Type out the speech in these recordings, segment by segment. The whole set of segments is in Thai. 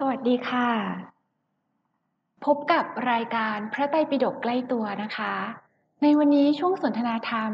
สวัสดีค่ะ พบกับรายการพระไตรปิฎกใกล้ตัวนะคะ ในวันนี้ช่วงสนทนาธรรม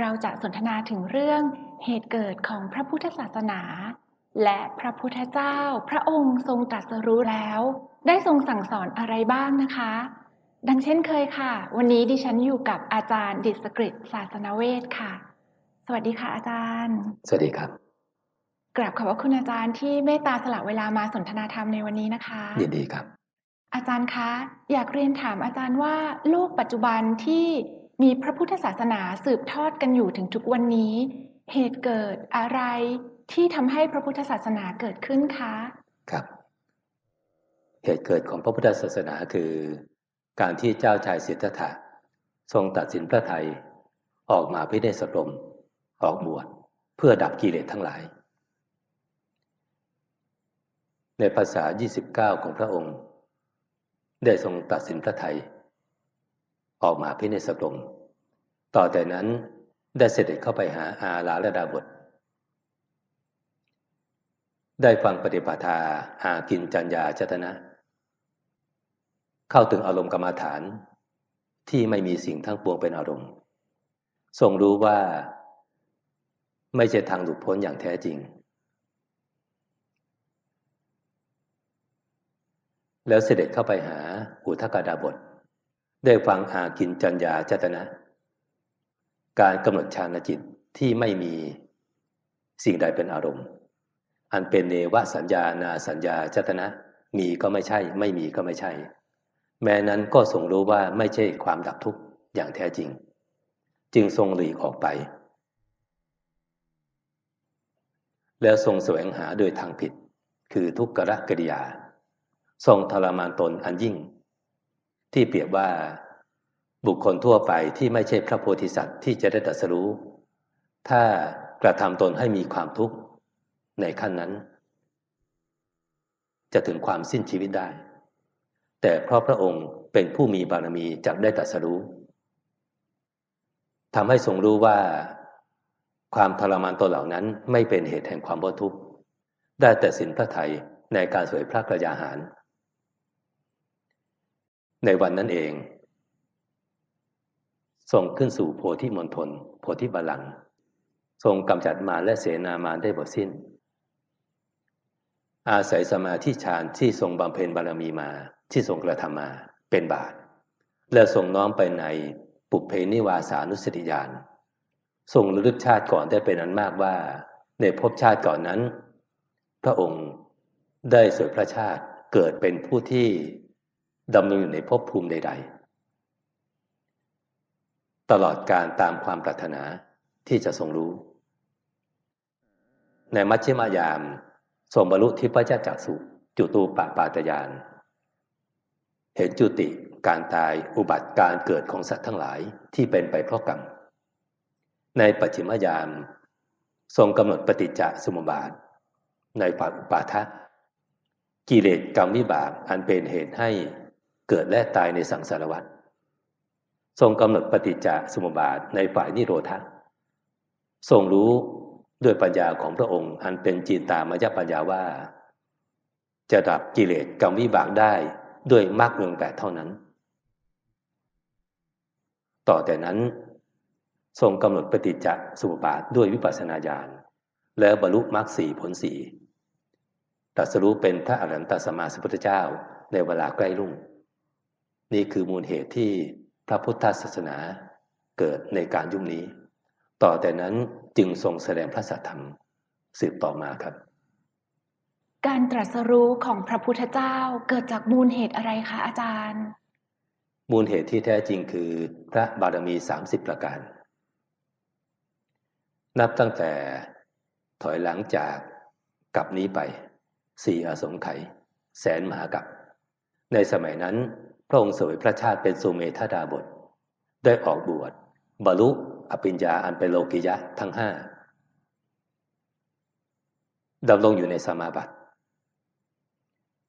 เราจะสนทนาถึงเรื่องเหตุเกิดของพระพุทธศาสนา และพระพุทธเจ้า พระองค์ทรงตรัสรู้แล้ว ได้ทรงสั่งสอนอะไรบ้างนะคะ ดังเช่นเคยค่ะ วันนี้ดิฉันอยู่กับอาจารย์ดิษกฤตศาสนเวชค่ะ สวัสดีค่ะอาจารย์ สวัสดีครับ กราบขอบพระคุณอาจารย์ที่เมตตาสละเวลามาสนทนาธรรมในวันนี้นะคะยินดีครับ อาจารย์คะ อยากเรียนถามอาจารย์ว่าโลกปัจจุบันที่มีพระพุทธศาสนาสืบทอดกันอยู่ถึงทุกวันนี้ เหตุเกิดอะไรที่ทำให้พระพุทธศาสนาเกิดขึ้นคะ ครับ เหตุเกิดของพระพุทธศาสนาคือ การที่เจ้าชายสิทธัตถะทรงตัดสินพระไทยออกมาพิเนศกรมออกบวชเพื่อดับกิเลสทั้งหลาย ในภาษา 29 ของพระองค์ ได้ทรงตัดสินพระไทย ออกมาพิเนศกรมต่อแต่นั้นได้เสด็จเข้าไปหาอาลาลดาบท ได้ฟังปฏิปทาอากินจัญญาจตนะ เข้าถึงอารมณ์กรรมฐานที่ไม่มีสิ่งทั้งปวงเป็นอารมณ์ ทรงรู้ว่า ไม่ใช่ทางหลุดพ้นอย่างแท้จริง แล้วเสด็จเข้าไปหาอุทกดาบท ได้ฟังอากินจัญญาจตนะ การกำหนดฌานจิตที่ไม่มีสิ่งใดเป็นอารมณ์ อันเป็นเนวสัญญานาสัญญาจตนะ มีก็ไม่ใช่ ไม่มีก็ไม่ใช่ แม้นั้นก็ทรงรู้ว่าไม่ใช่ความดับทุกข์อย่างแท้จริง จึงทรงหลีกออกไป แล้วทรงแสวงหาโดยทางผิด คือทุกขกริยา ทรงทรมานตนอันยิ่ง ที่เปรียบว่าบุคคลทั่วไปที่ไม่ใช่พระโพธิสัตว์ที่จะได้ตรัสรู้ ถ้ากระทำตนให้มีความทุกข์ในขั้นนั้น จะถึงความสิ้นชีวิตได้ แต่เพราะพระองค์เป็นผู้มีบารมีจักได้ตรัสรู้ทำให้ทรงรู้ว่า ความทรมานตนเหล่านั้นไม่เป็นเหตุแห่งความพ้นทุกข์ได้แต่สินพระไทยในการสวยพระกระยาหาร ในวันนั้นเองทรงขึ้นสู่โพธิมณฑลโพธิบาลังทรงกำจัดมารและเสนามารได้หมดสิ้น อาศัยสมาธิฌานที่ทรงบำเพ็ญบารมีมาที่ทรงกระทำมาเป็นบาตและทรงน้อมไปในปุเพนิวาสานุสติญาณทรงระลึกชาติก่อนได้เป็นอันมากว่า ในภพชาติก่อนนั้น พระองค์ได้สวยพระชาติเกิดเป็นผู้ที่ ดำรงอยู่ในภพภูมิใด ๆ ตลอดการตามความปรารถนาที่จะทรงรู้ ในมัชฌิมายามทรงบรรลุทิพยจักสุจุตูปปาตยาน เห็นจุติการตายอุบัติการเกิดของสัตว์ทั้งหลายที่เป็นไปเพราะกรรม ในปัจฉิมยาม ทรงกำหนดปฏิจจสมุปบาท ในปัปาทะกิเลสกรรมวิบากอันเป็นเหตุให้ เกิดและตายในสังสารวัฏทรงกำหนดปฏิจจสมุปบาทในฝ่ายนิโรธาทรงรู้ด้วยปัญญาของพระองค์ อันเป็นจินตามยปัญญาว่า จะดับกิเลสกรรมวิบากได้ด้วยมรรคเมืองแปดเท่านั้น ต่อแต่นั้น ทรงกำหนดปฏิจจสมุปบาทด้วยวิปัสสนาญาณแล้วบรรลุมรรคสี่ผลสี่ตรัสรู้เป็นพระอรหันตสัมมาสัมพุทธเจ้าในเวลาใกล้รุ่ง นี่คือมูลเหตุที่พระพุทธศาสนาเกิดในการยุ่งนี้ ต่อแต่นั้นจึงทรงแสดงพระสัทธรรมสืบต่อมาครับ การตรัสรู้ของพระพุทธเจ้าเกิดจากมูลเหตุอะไรคะอาจารย์ มูลเหตุที่แท้จริงคือพระบารมีสามสิบประการ นับตั้งแต่ถอยหลังจากกับนี้ไปสี่อสงไขยแสนมหากับ ในสมัยนั้นพ ระองค์เสวยพระชาติเป็นสุเมธาดาบท ได้ออกบวชบรรลุอภิญญาอันเป็นโลกิยะทั้งห้าดำรงอยู่ในสมาบัติ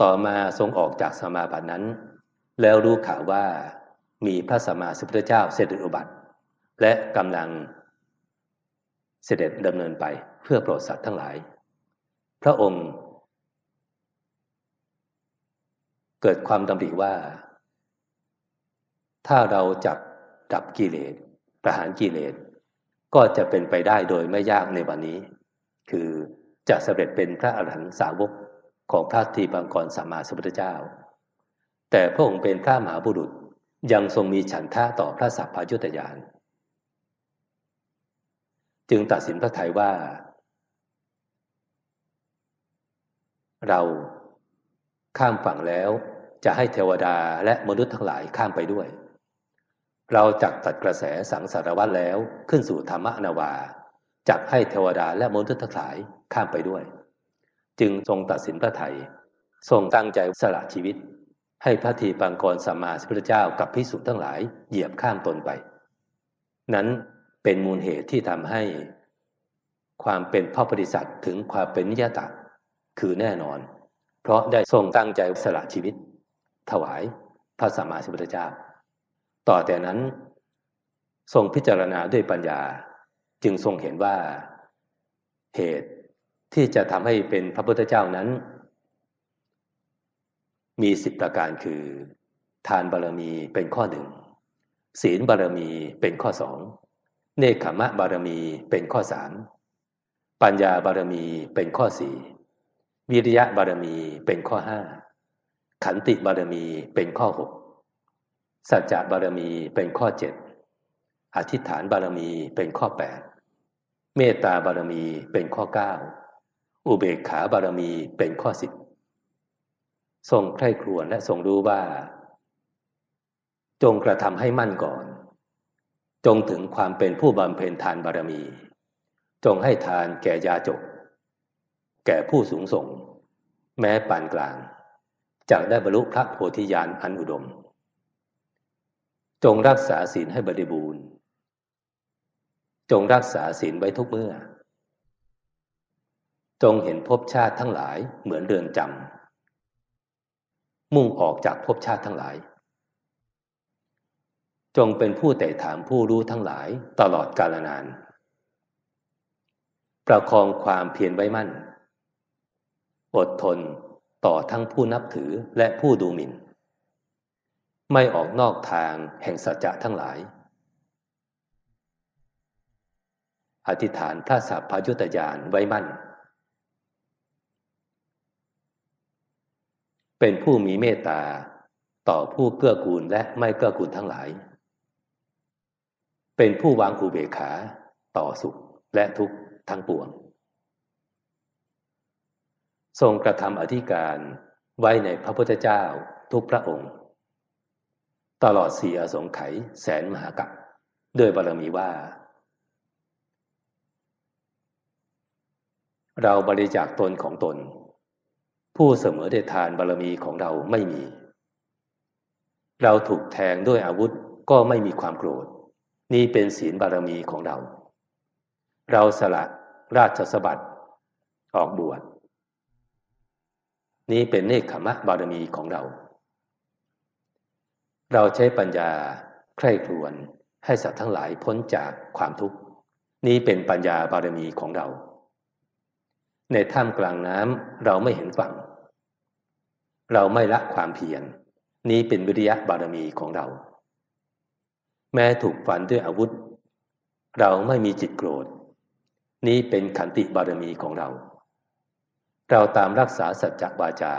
ต่อมาทรงออกจากสมาบัตินั้น แล้วรู้ข่าวว่ามีพระสัมมาสัมพุทธเจ้าเสด็จอุบัติ และกำลังเสด็จดำเนินไปเพื่อโปรดสัตว์ทั้งหลาย พระองค์ เกิดความดำริว่า ถ้าเราจับดับกิเลสประหารกิเลสก็จะเป็นไปได้โดยไม่ยากในวันนี้ คือจะสำเร็จเป็นพระอรหันตสาวกของพระทีบังกรสัมมาสัมพุทธเจ้า แต่พระองค์เป็นพระมหาบุรุษยังทรงมีฉันทะต่อพระสัพพยุตยาน จึงตัดสินพระทัยว่า เราข้ามฝั่งแล้วจะให้เทวดาและมนุษย์ทั้งหลายข้ามไปด้วย เราจักตัดกระแสสังสารวัตแล้วขึ้นสู่ธรรมนาวาจักให้เทวดาและมนุษย์ทั้งหลายข้ามไปด้วย จึงทรงตัดสินพระไทยทรงตั้งใจสละชีวิต ให้พระทีปังกรสัมมาสัมพุทธเจ้ากับพิสุทั้งหลายเหยียบข้ามตนไป นั้นเป็นมูลเหตุที่ทำให้ ความเป็นพ่อปฏิสัตว์ถึงความเป็นนิยตะคือแน่นอน เพราะได้ทรงตั้งใจสละชีวิต ถวายพระสัมมาสัมพุทธเจ้า ต่อแต่นั้น ทรงพิจารณาด้วยปัญญา จึงทรงเห็นว่า เหตุที่จะทำให้เป็นพระพุทธเจ้านั้น มีสิบประการคือ ทานบารมีเป็นข้อหนึ่งศีลบารมีเป็นข้อสองเนคขมะบารมีเป็นข้อสามปัญญาบารมีเป็นข้อสี่วิริยะบารมีเป็นข้อห้าขันติบารมีเป็นข้อหก สัจจะบารมีเป็นข้อเจ็ดอธิษฐานบารมีเป็นข้อแปดเมตตาบารมีเป็นข้อเก้าอุเบกขาบารมีเป็นข้อสิบทรงใคร่ครวญและทรงรู้ว่า จงกระทำให้มั่นก่อน จงถึงความเป็นผู้บำเพ็ญทานบารมี จงให้ทานแก่ยาจก แก่ผู้สูงส่ง แม้ปานกลางจากได้บรรลุพระโพธิญาณอันอุดม จงรักษาศีลให้บริบูรณ์ จงรักษาศีลไว้ทุกเมื่อ จงเห็นภพชาติทั้งหลายเหมือนเรือนจำมุ่งออกจากภพชาติทั้งหลาย จงเป็นผู้แต่ถามผู้รู้ทั้งหลายตลอดกาลนาน ประคองความเพียรไว้มั่น อดทนต่อทั้งผู้นับถือและผู้ดูหมิ่น ไม่ออกนอกทางแห่งสัจจะทั้งหลาย อธิษฐานพระสัพพยุตยานไว้มั่น เป็นผู้มีเมตตาต่อผู้เกื้อกูลและไม่เกื้อกูลทั้งหลาย เป็นผู้วางอุเบกขาต่อสุขและทุกข์ทั้งปวง ทรงกระทำอธิการไว้ในพระพุทธเจ้าทุกพระองค์ ตลอดสี่อสงไขยแสนมหากัปโดยบารมีว่า เราบริจาคตนของตน ผู้เสมอเดทานบารมีของเราไม่มี เราถูกแทงด้วยอาวุธก็ไม่มีความโกรธ นี่เป็นศีลบารมีของเรา เราสละราชสบัติออกบวชนี้เป็นเนคขมะบารมีของเรา เราใช้ปัญญาใคร่ครวญให้สัตว์ทั้งหลายพ้นจากความทุกข์ นี้เป็นปัญญาบารมีของเรา ในถ้ำกลางน้ำเราไม่เห็นฝั่ง เราไม่ละความเพียรนี้เป็นวิริยะบารมีของเรา แม้ถูกฝันด้วยอาวุธ เราไม่มีจิตโกรธ นี้เป็นขันติบารมีของเรา เราตามรักษาสัจจวาจา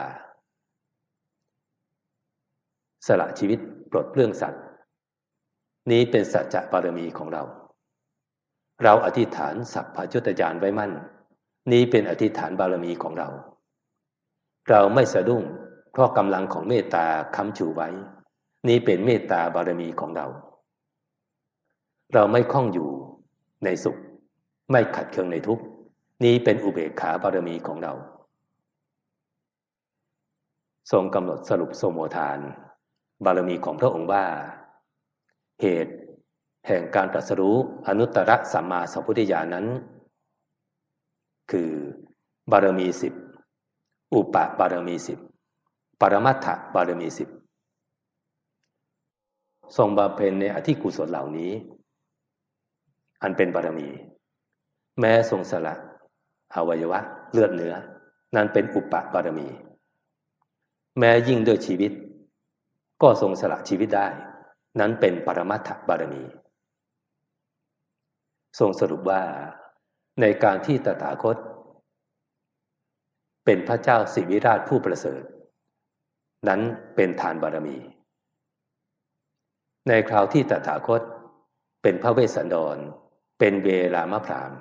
สละชีวิต ปลดเรื่องสัตว์ นี้เป็นสัจจะบารมีของเรา เราอธิษฐานสัพพยุตยานไว้มั่น นี้เป็นอธิษฐานบารมีของเรา เราไม่สะดุ้งเพราะกำลังของเมตตาค้ำชูไว้ นี้เป็นเมตตาบารมีของเรา เราไม่คล้องอยู่ในสุข ไม่ขัดเคืองในทุกข์นี้เป็นอุเบกขาบารมีของเรา ทรงกำหนดสรุปสมโมทาน บารมีของพระองค์ว่า เหตุแห่งการตรัสรู้อนุตตรสัมมาสัมพุทธญาณนั้น คือบารมีสิบอุปบารมีสิบปรมัตถบารมีสิบทรงบำเพ็ญในอธิกุศลเหล่านี้ อันเป็นบารมี แม้ทรงสละอวัยวะเลือดเนื้อ นั่นเป็นอุปบารมี แม้ยิ่งด้วยชีวิต ก็ทรงสละชีวิตได้ นั้นเป็นปรมัตถบารมี ทรงสรุปว่าในการที่ตถาคต เป็นพระเจ้าสิวิราชผู้ประเสริฐ นั้นเป็นทานบารมี ในคราวที่ตถาคต เป็นพระเวสสันดร เป็นเวลามะพราม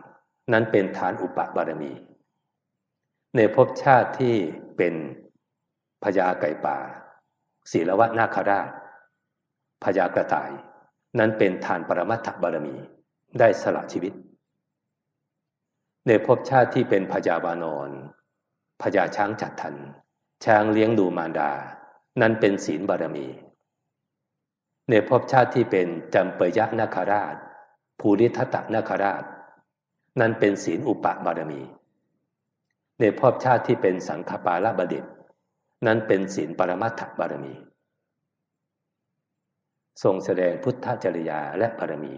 นั้นเป็นฐานอุปบารมี ในภพชาติที่เป็นพญาไก่ป่า ศีลวะนาคราชพญากระต่าย นั้นเป็นทานปรมัตถบารมีได้สละชีวิต ในภพชาติที่เป็นพญาวานอนพญาช้างจัดทัน ช้างเลี้ยงดูมารดา นั้นเป็นศีลบารมี ในภพชาติที่เป็นจำปยะนาคาราช ภูริทัตนาคาราช นั้นเป็นศีลอุปบารมี ในภพชาติที่เป็นสังฆปาลบดิต นั้นเป็นศีลปรมัตถบารมี ทรงแสดงพุทธจริยาและบารมี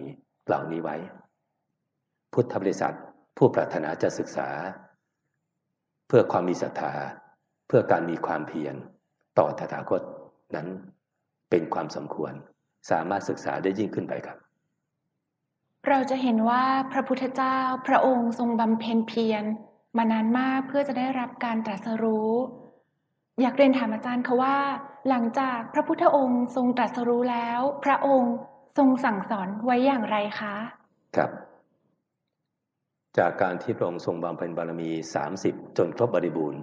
เหล่านี้ไว้ พุทธบริษัทผู้ปรารถนาจะศึกษา เพื่อความมีศรัทธา เพื่อการมีความเพียรต่อตถาคตนั้นเป็นความสมควรสามารถศึกษาได้ยิ่งขึ้นไปครับ เราจะเห็นว่าพระพุทธเจ้าพระองค์ทรงบำเพ็ญเพียรมานานมากเพื่อจะได้รับการตรัสรู้ อยากเรียนถามอาจารย์ค่ะว่า หลังจากพระพุทธองค์ทรงตรัสรู้แล้ว พระองค์ทรงสั่งสอนไว้อย่างไรคะ ครับ จากการที่พระองค์ทรงบำเพ็ญบารมี 30 จนครบบริบูรณ์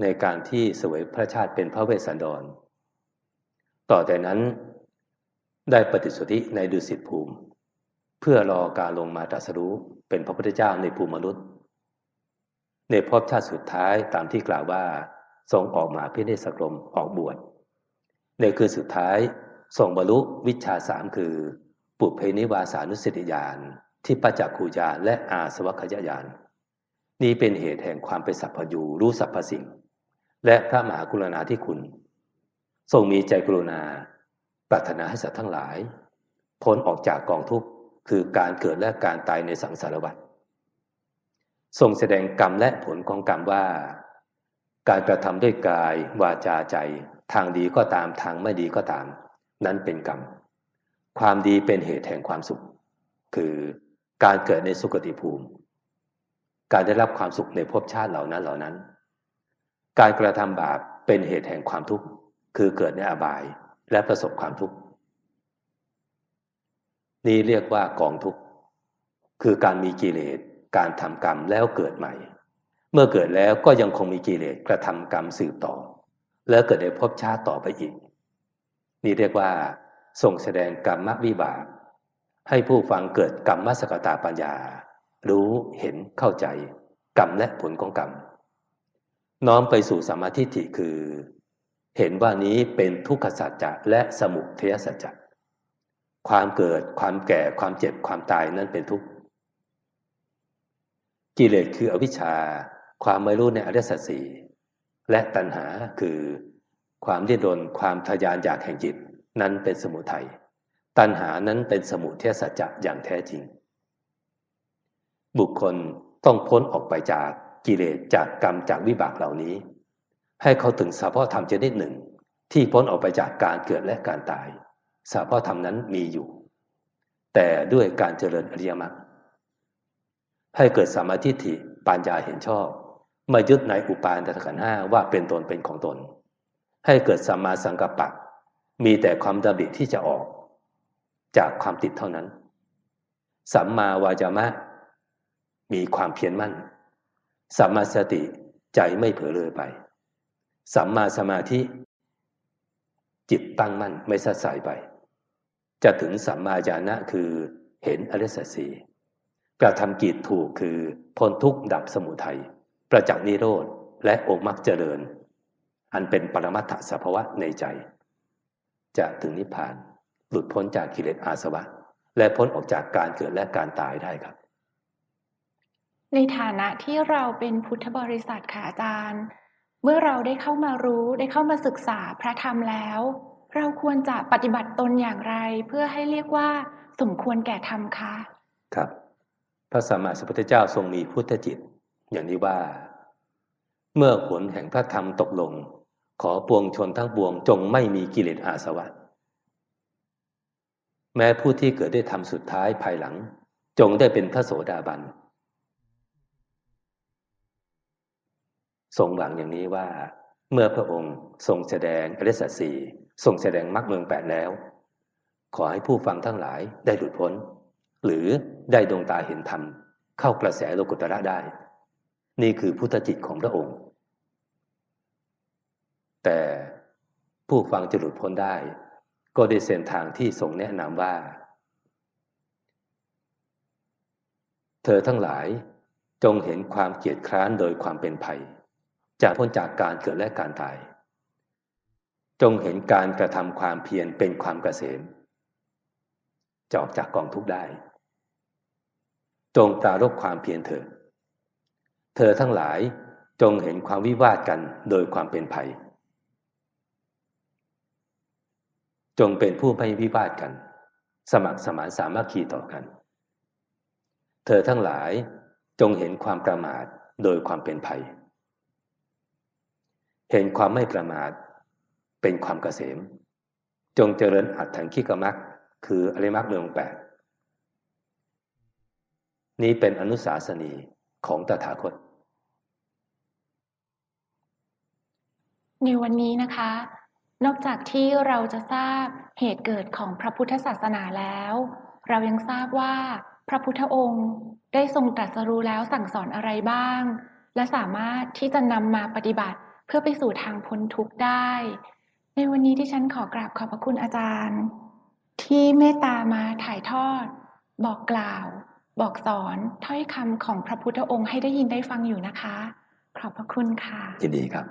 ในการที่เสวยพระชาติเป็นพระเวสสันดร ต่อแต่นั้นได้ปฏิสนธิในดุสิตภูมิ เพื่อรอการลงมาตรัสรู้เป็นพระพุทธเจ้าในภูมิมนุษย์ ในภพชาติสุดท้ายตามที่กล่าวว่า ทรงออกมาพิเนศกรมออกบวชในคืนสุดท้ายทรงบรรลุวิชาสามคือ ปุเพนิวาสานุสติญาณที่ปัจจคูญาและอาสวัคยญาณนี้เป็นเหตุแห่งความเป็นสัพพยูรู้สรรพสิ่ง และพระมหากรุณาธิคุณ ทรงมีใจกรุณา ปรารถนาให้สัตว์ทั้งหลาย พ้นออกจากกองทุกข์คือการเกิดและการตายในสังสารวัฏ ทรงแสดงกรรมและผลของกรรมว่า การกระทำด้วยกายวาจาใจ ทางดีก็ตามทางไม่ดีก็ตาม นั้นเป็นกรรม ความดีเป็นเหตุแห่งความสุข คือการเกิดในสุคติภูมิ การได้รับความสุขในภพชาติเหล่านั้นเหล่านั้น การกระทำบาปเป็นเหตุแห่งความทุกข์ คือเกิดในอบายและประสบความทุกข์ นี่เรียกว่ากองทุกข์ คือการมีกิเลส การทำกรรมแล้วเกิดใหม่ เมื่อเกิดแล้วก็ยังคงมีกิเลสกระทำกรรมสืบต่อ แล้วเกิดในภพชาติต่อไปอีก นี่เรียกว่าส่งแสดงกรรมวิบาก ให้ผู้ฟังเกิดกรรมมสกตาปัญญา รู้เห็นเข้าใจ กรรมและผลของกรรม น้อมไปสู่สมาธิฐิคือ เห็นว่านี้เป็นทุกขสัจจะและสมุทัยสัจจะความเกิดความแก่ความเจ็บความตายนั้นเป็นทุกข์ กิเลสคืออวิชชา ความไม่รู้ในอริยสัจสี่และตัณหาคือความดิ้นรนความทยานอยากแห่งจิตนั้นเป็นสมุทัยตัณหานั้นเป็นสมุทัยสัจจะอย่างแท้จริง บุคคลต้องพ้นออกไปจากกิเลสจากกรรมจากวิบากเหล่านี้ ให้เขาถึงสภาวธรรมชนิดหนึ่ง ที่พ้นออกไปจากการเกิดและการตายสภาวธรรมนั้นมีอยู่ แต่ด้วยการเจริญอริยมรรค ให้เกิดสมาธิฐิปัญญาเห็นชอบมายึดในอุปาทขันห้าว่าเป็นตนเป็นของตน ให้เกิดสัมมาสังกัปปะ มีแต่ความดำริที่จะออก จากความติดเท่านั้น สัมมาวาจามะ มีความเพียรมั่น สัมมาสติใจไม่เผลอเลยไป สัมมาสมาธิ จิตตั้งมั่นไม่สัดสายไป จะถึงสัมมาญาณะคือเห็นอริสัจสี กระทำกิจถูกคือพ้นทุกข์ดับสมุทัยประจักษ์นิโรธและองค์มรรคเจริญ อันเป็นปรมัตถสภาวะในใจ จะถึงนิพพาน หลุดพ้นจากกิเลสอาสวะ และพ้นออกจากการเกิดและการตายได้ครับ ในฐานะที่เราเป็นพุทธบริษัทค่ะอาจารย์ เมื่อเราได้เข้ามารู้ได้เข้ามาศึกษาพระธรรมแล้ว เราควรจะปฏิบัติตนอย่างไร เพื่อให้เรียกว่า สมควรแก่ธรรมคะ ครับ พระสัมมาสัมพุทธเจ้าทรงมีพุทธจิต อย่างนี้ว่า เมื่อผลแห่งพระธรรมตกลง ขอปวงชนทั้งปวงจงไม่มีกิเลสอาสวะ แม้ผู้ที่เกิดได้ทำสุดท้ายภายหลัง จงได้เป็นพระโสดาบันทรงหวังอย่างนี้ว่า เมื่อพระองค์ทรงแสดงอริสสีทรงแสดงมรรคเมืองแปดแล้ว ขอให้ผู้ฟังทั้งหลายได้หลุดพ้น หรือได้ดวงตาเห็นธรรม เข้ากระแสโลกุตระได้ นี่คือพุทธจิตของพระองค์ แต่ผู้ฟังจะหลุดพ้นได้ ก็ได้เส้นทางที่ทรงแนะนำว่า เธอทั้งหลายจงเห็นความเกียดคร้านโดยความเป็นภัย จากพ้นจากการเกิดและการตาย จงเห็นการกระทำความเพียรเป็นความเกษมจะออกจากกองทุกข์ได้ จงปรารบความเพียรเถิดเธอทั้งหลายจงเห็นความวิวาทกันโดยความเป็นภัย จงเป็นผู้ไม่วิวาทกัน สมัครสมานสามัคคีต่อกัน เธอทั้งหลายจงเห็นความประมาทโดยความเป็นภัย เห็นความไม่ประมาทเป็นความเกษม จงเจริญอัตถังคิกมักคืออริมักเมืองแปด นี้เป็นอนุสาสนีของตถาคต ในวันนี้นะคะ นอกจากที่เราจะทราบเหตุเกิดของพระพุทธศาสนาแล้ว เรายังทราบว่าพระพุทธองค์ได้ทรงตรัสรู้แล้วสั่งสอนอะไรบ้าง และสามารถที่จะนำมาปฏิบัติเพื่อไปสู่ทางพ้นทุกข์ได้ ในวันนี้ที่ฉันขอกราบขอบพระคุณอาจารย์ ที่เมตตามาถ่ายทอด บอกกล่าว บอกสอนถ้อยคำของพระพุทธองค์ให้ได้ยินได้ฟังอยู่นะคะ ขอบพระคุณค่ะยินดีครับ